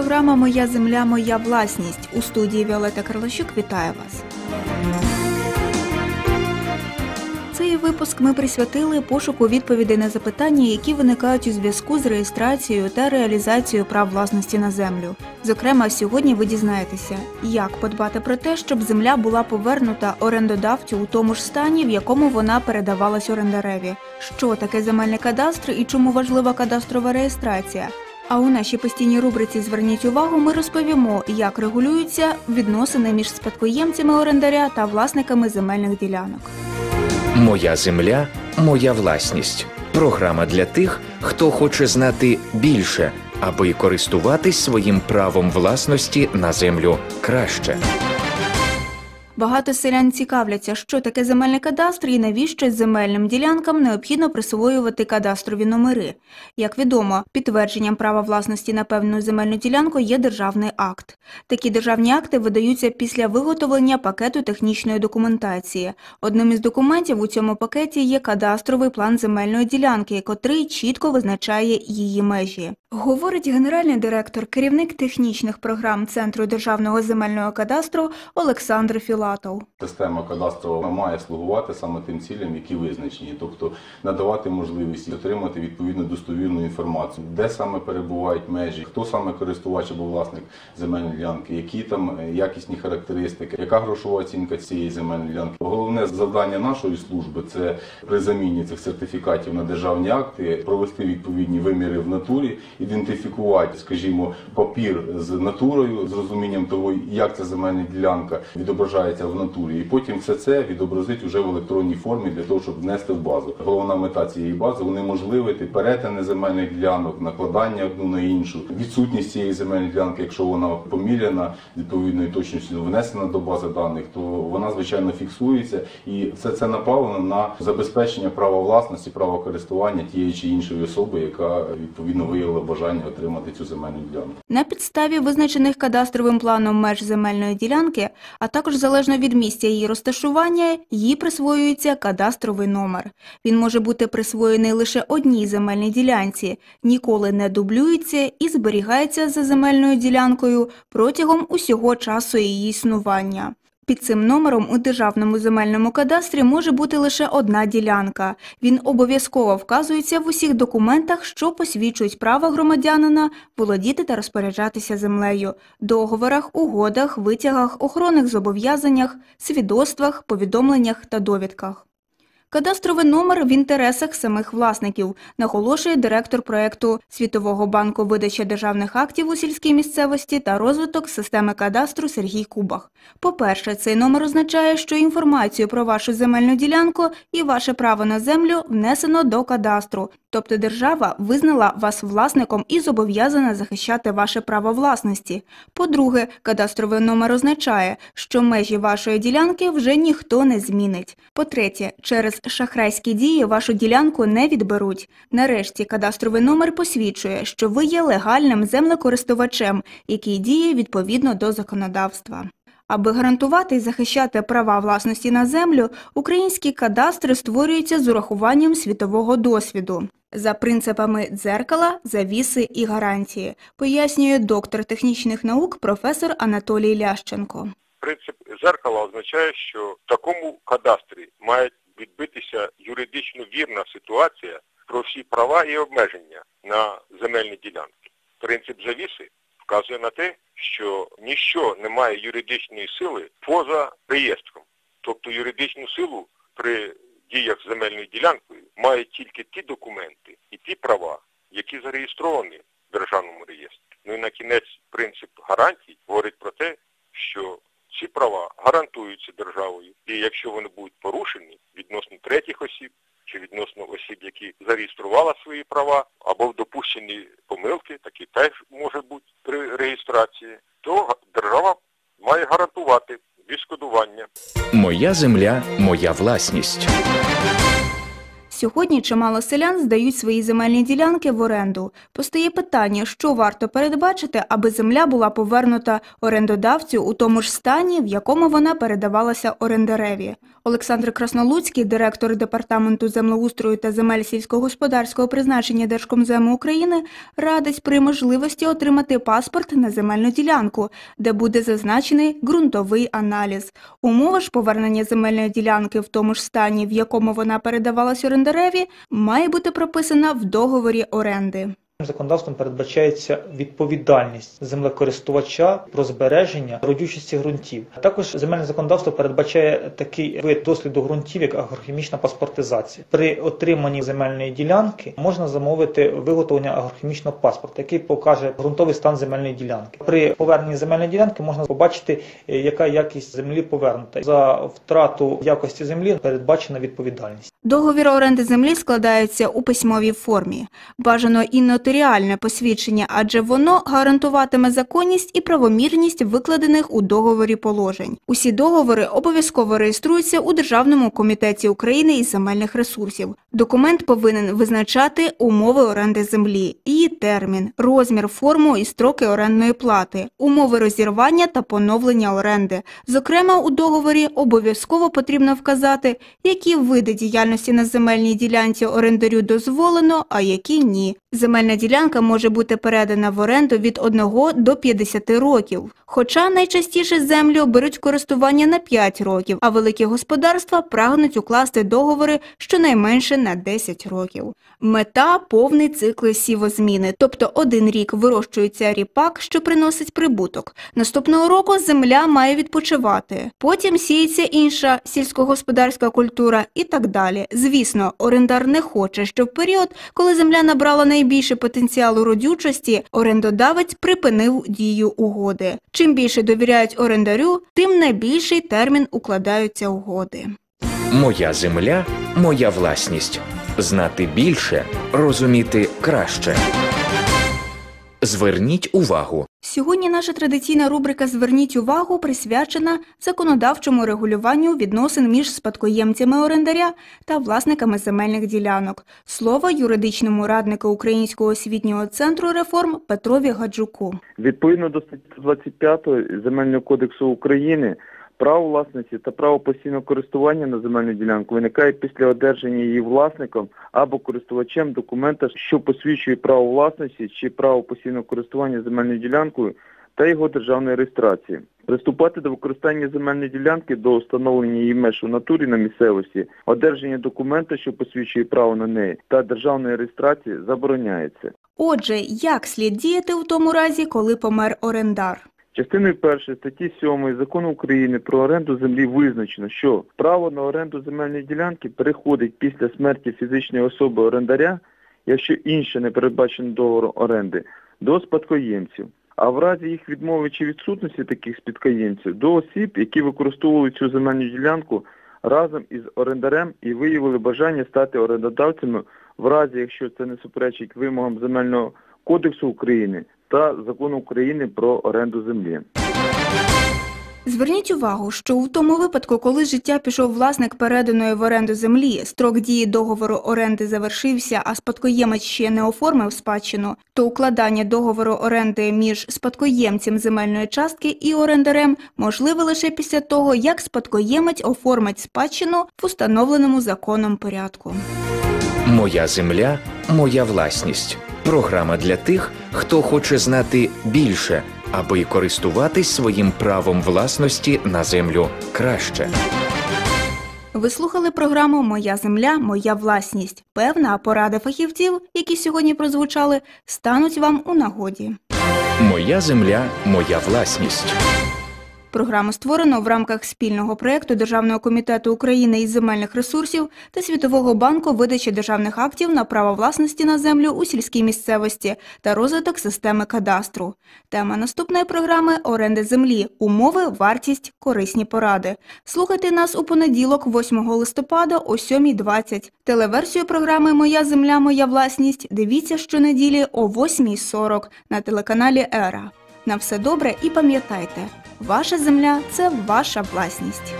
програма Моя земля, моя власність. У студії Віолета Карлащук вітаю вас. Цей випуск ми присвятили пошуку відповідей на запитання, які виникають у зв'язку з реєстрацією та реалізацією прав власності на землю. Зокрема, сьогодні ви дізнаєтеся, як подбати про те, щоб земля була повернута орендодавцю у тому ж стані, в якому вона передавалась орендареві, що таке земельний кадастр і чому важлива кадастрова реєстрація. А у нашій постійній рубриці Зверніть увагу, ми розповімо, як регулюються відносини між спадкоємцями орендаря та власниками земельних ділянок. Моя земля, моя власність. Програма для тих, хто хоче знати більше, аби користуватись своїм правом власності на землю краще. Багато селян цікавляться, що таке земельний кадастр і навіщо земельним ділянкам необхідно присвоювати кадастрові номери. Як відомо, підтвердженням права власності на певну земельну ділянку є державний акт. Такі державні акти видаються після виготовлення пакету технічної документації. Одним із документів у цьому пакеті є кадастровий план земельної ділянки, котрий чітко визначає її межі. Говорить генеральний директор, керівник технічних програм Центру державного земельного кадастру Олександр Філатов. Система кадастрова має слугувати саме тим цілям, які визначені, тобто надавати можливість отримати відповідно достовірну інформацію, де саме перебувають межі, хто саме користувач або власник земельної ділянки, які там якісні характеристики, яка грошова оцінка цієї земельної ділянки. Головне завдання нашої служби це при заміні цих сертифікатів на державні акти провести відповідні виміри в натурі, ідентифікувати, скажімо, папір з натурою, з розумінням того, як ця земельна ділянка відображається в натурі, і потім все це відобразить уже в електронній формі для того, щоб внести в базу. Головна мета цієї бази унеможливити перетини земельних ділянок, накладання одну на іншу, відсутність цієї земельної ділянки, якщо вона поміряна відповідною точністю внесена до бази даних, то вона звичайно фіксується, і все це направлено на забезпечення права власності, права користування тієї чи іншої особи, яка відповідно виявила бажання отримати цю земельну ділянку. На підставі визначених кадастровим планом меж земельної ділянки, а також залежно від місця її розташування, їй присвоюється кадастровий номер. Він може бути присвоєний лише одній земельній ділянці, ніколи не дублюється і зберігається за земельною ділянкою протягом усього часу її існування. Під цим номером у державному земельному кадастрі може бути лише одна ділянка. Він обов'язково вказується в усіх документах, що посвідчують право громадянина володіти та розпоряджатися землею, договорах, угодах, витягах, охоронних зобов'язаннях, свідоцтвах, повідомленнях та довідках. Кадастровий номер в інтересах самих власників, наголошує директор проєкту Світового банку видача державних актів у сільській місцевості та розвиток системи кадастру Сергій Кубах. По-перше, цей номер означає, що інформацію про вашу земельну ділянку і ваше право на землю внесено до кадастру, тобто держава визнала вас власником і зобов'язана захищати ваше право власності. По-друге, кадастровий номер означає, що межі вашої ділянки вже ніхто не змінить. По-третє, через шахрайські дії вашу ділянку не відберуть. Нарешті кадастровий номер посвідчує, що ви є легальним землекористувачем, який діє відповідно до законодавства. Аби гарантувати і захищати права власності на землю, українські кадастри створюються з урахуванням світового досвіду. За принципами дзеркала, завіси і гарантії, пояснює доктор технічних наук професор Анатолій Лященко. Принцип зеркала означає, що в такому кадастрі має відбитися юридично вірна ситуація про всі права і обмеження на земельні ділянки. Принцип завіси вказує на те, що ніщо не має юридичної сили поза реєстром. Тобто юридичну силу при діях з земельною ділянкою мають тільки ті документи і ті права, які зареєстровані в державному реєстрі. Ну і на кінець принцип гарантій говорить про те, що ці права гарантуються державою, і якщо вони будуть порушені відносно третіх осіб чи відносно осіб, які зареєстрували свої права, або в допущені помилки, такі теж може бути при реєстрації, то держава має гарантувати відшкодування. Моя земля, моя власність. Сьогодні чимало селян здають свої земельні ділянки в оренду. Постає питання, що варто передбачити, аби земля була повернута орендодавцю у тому ж стані, в якому вона передавалася орендареві. Олександр Краснолуцький, директор департаменту землеустрою та земель сільськогосподарського призначення Держкомзему України, радить при можливості отримати паспорт на земельну ділянку, де буде зазначений ґрунтовий аналіз. Умова ж повернення земельної ділянки в тому ж стані, в якому вона передавалась орендареві, має бути прописана в договорі оренди. Законодавством передбачається відповідальність землекористувача про збереження родючості ґрунтів. Також земельне законодавство передбачає такий вид досліду ґрунтів, як агрохімічна паспортизація. При отриманні земельної ділянки можна замовити виготовлення агрохімічного паспорта, який покаже ґрунтовий стан земельної ділянки. При поверненні земельної ділянки можна побачити, е, яка якість землі повернута. За втрату якості землі передбачена відповідальність. Договір оренди землі складається у письмовій формі. Бажано і нотаріальне посвідчення, адже воно гарантуватиме законність і правомірність викладених у договорі положень. Усі договори обов'язково реєструються у Державному комітеті України із земельних ресурсів. Документ повинен визначати умови оренди землі, її термін, розмір, форму і строки орендної плати, умови розірвання та поновлення оренди. Зокрема, у договорі обов'язково потрібно вказати, які види діяльності на земельній ділянці орендарю дозволено, а які ні. Земельна ділянка може бути передана в оренду від 1 до 50 років. Хоча найчастіше землю беруть користування на 5 років, а великі господарства прагнуть укласти договори щонайменше на 10 років. Мета – повний цикл сівозміни, тобто один рік вирощується ріпак, що приносить прибуток. Наступного року земля має відпочивати. Потім сіється інша сільськогосподарська культура і так далі. Звісно, орендар не хоче, щоб в період, коли земля набрала найбільше потенціалу родючості, орендодавець припинив дію угоди. Чим більше довіряють орендарю, тим на більший термін укладаються угоди. Моя земля, моя власність. Знати більше, розуміти краще. Зверніть увагу. Сьогодні наша традиційна рубрика Зверніть увагу присвячена законодавчому регулюванню відносин між спадкоємцями орендаря та власниками земельних ділянок. Слово юридичному раднику Українського освітнього центру реформ Петрові Гаджуку. Відповідно до статті 25 Земельного кодексу України, право власності та право постійного користування на земельну ділянку виникає після одержання її власником або користувачем документа, що посвідчує право власності чи право постійного користування земельною ділянкою та його державної реєстрації. Приступати до використання земельної ділянки до встановлення її меж у натурі на місцевості, одержання документа, що посвідчує право на неї, та державної реєстрації забороняється. Отже, як слід діяти у тому разі, коли помер орендар? Частиною першої статті 7 Закону України про оренду землі визначено, що право на оренду земельної ділянки переходить після смерті фізичної особи орендаря, якщо інше не передбачено договору оренди, до спадкоємців. А в разі їх відмови чи відсутності таких спадкоємців до осіб, які використовували цю земельну ділянку разом із орендарем і виявили бажання стати орендодавцями в разі, якщо це не суперечить вимогам земельного кодексу України та закону України про оренду землі. Зверніть увагу, що у тому випадку, коли з життя пішов власник переданої в оренду землі, строк дії договору оренди завершився, а спадкоємець ще не оформив спадщину, то укладання договору оренди між спадкоємцем земельної частки і орендарем можливе лише після того, як спадкоємець оформить спадщину в установленому законом порядку. Моя земля, моя власність. Програма для тих, хто хоче знати більше, аби користуватись своїм правом власності на землю краще. Ви слухали програму Моя земля, моя власність. Певна порада фахівців, які сьогодні прозвучали, стануть вам у нагоді. Моя земля, моя власність. Програму створено в рамках спільного проєкту Державного комітету України із земельних ресурсів та Світового банку видачі державних актів на право власності на землю у сільській місцевості та розвиток системи кадастру. Тема наступної програми оренди землі, умови, вартість, корисні поради. Слухайте нас у понеділок, 8 листопада о 7.20. Телеверсію програми Моя земля, моя власність дивіться щонеділі о 8.40 на телеканалі Ера. На все добре і пам'ятайте, ваша земля це ваша власність.